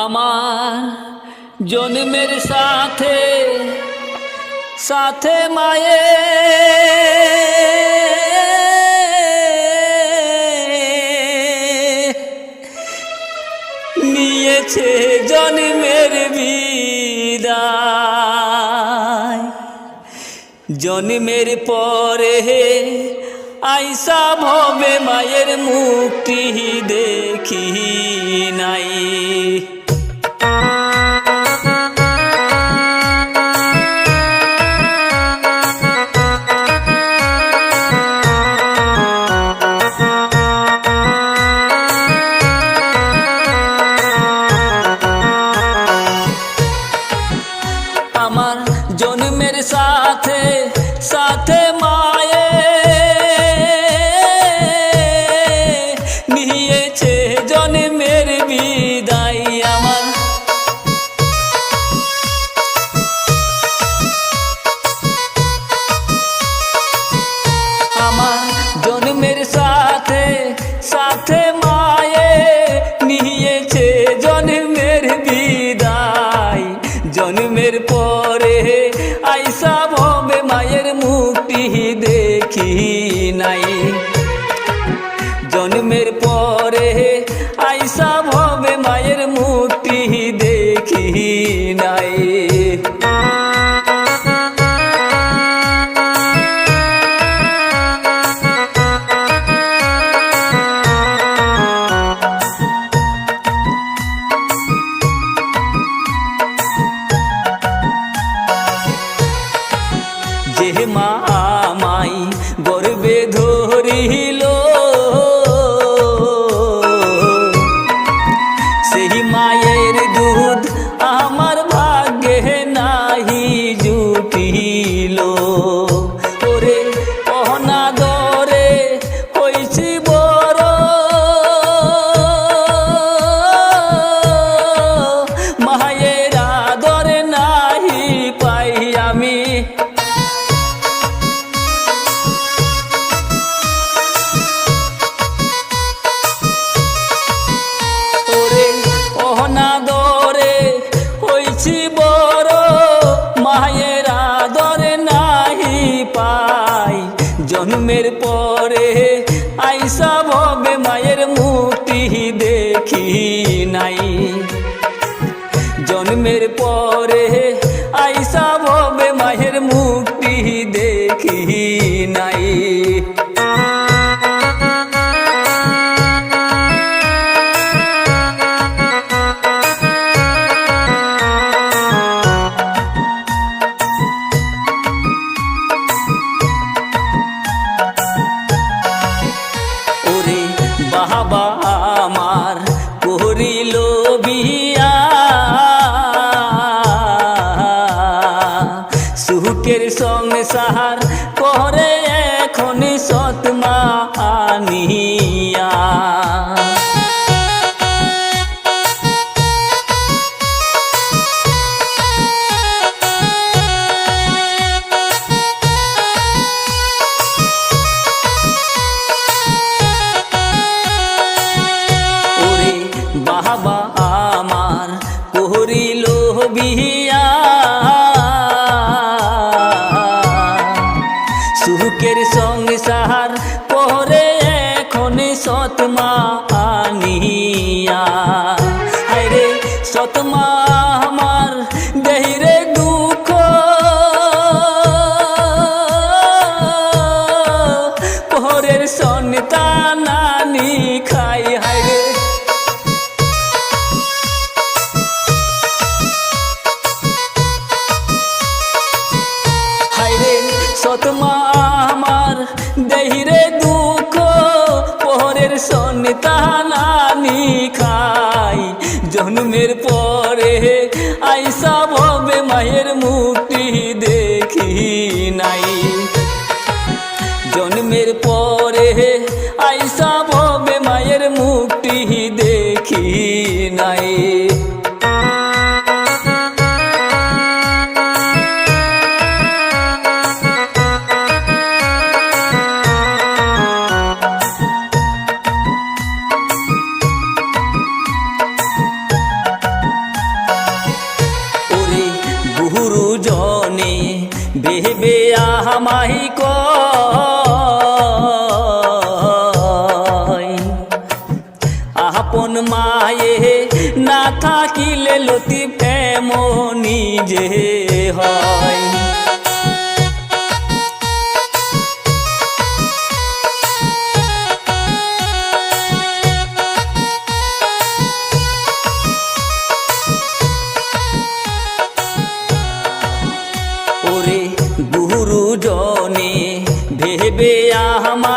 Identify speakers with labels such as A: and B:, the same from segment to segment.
A: আমার জন্মের সাথে সাথে মায়ে নিয়েছে জন্মের বিদায়। জন্মের পরে আইসা ভবে মায়ের মুক্তি দেখি নাই। জন্মের পর هذه সতমা আনিয়া। হায় রে সতমা জন্মের পরে আইসা ভবে মায়ের মুক্তি দেখি নাই। জন্মের পর ভেবে আহামাহি ক আপন মায়ে না থাকিলে লতি প্রেম নিজে হয়। আহমাহি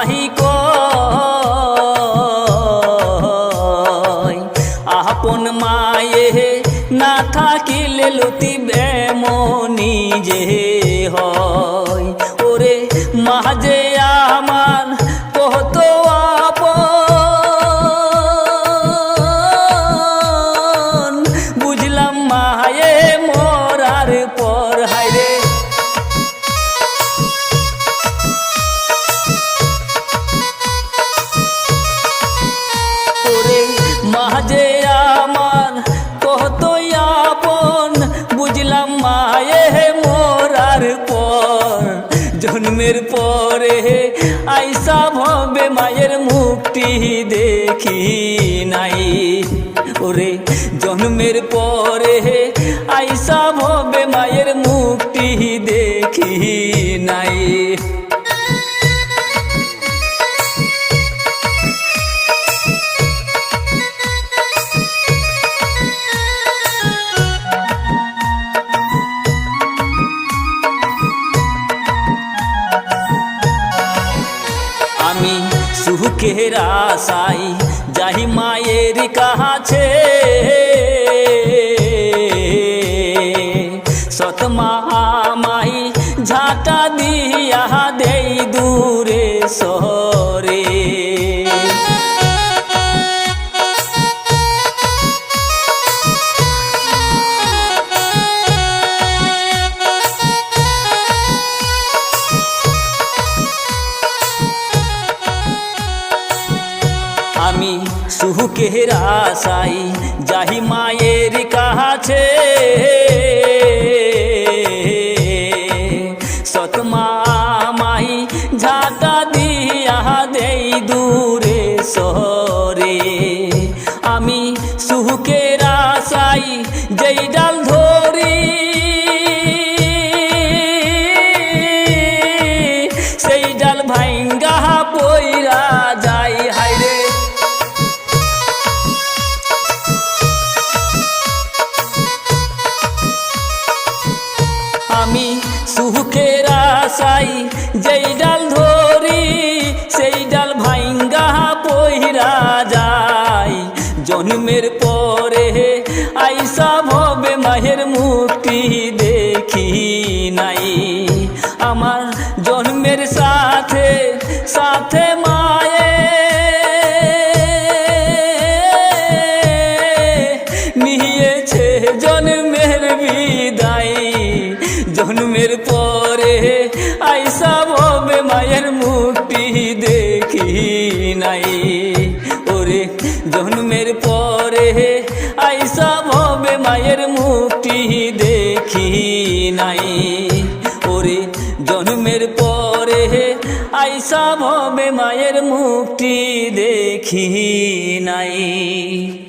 A: মাঝে আমার কত আপন। বুঝলাম মায়ে মোরার পর। জন্মের পরে আইসা ভবে মায়ের মুক্তি দেখি নাই। ওরে, জন্মের পরে আইসা ভবে মায়ের মুক্তি দেখি নাই। সুখের আশাই যাই মায়ের কাছে। সুখের আশাই যাহি মায়ের কাছে। সতমা মাই ঝাঁটা দিয়া দেই দূরে সরে। আমি সুখের আশাই যেই ডাল ধরি। সেই ডাল ভাইঙ্গা জন্মের পরে আইসা ভবে মায়ের মুক্তি দেখি নাই। আমার জন্মের সাথে সাথে মায়ে জন্মের পরে আইসা ভবে মায়ের মুক্তি দেখি নাই। ওরে জন্মের পরে আইসা ভবে মায়ের মুক্তি দেখি নাই।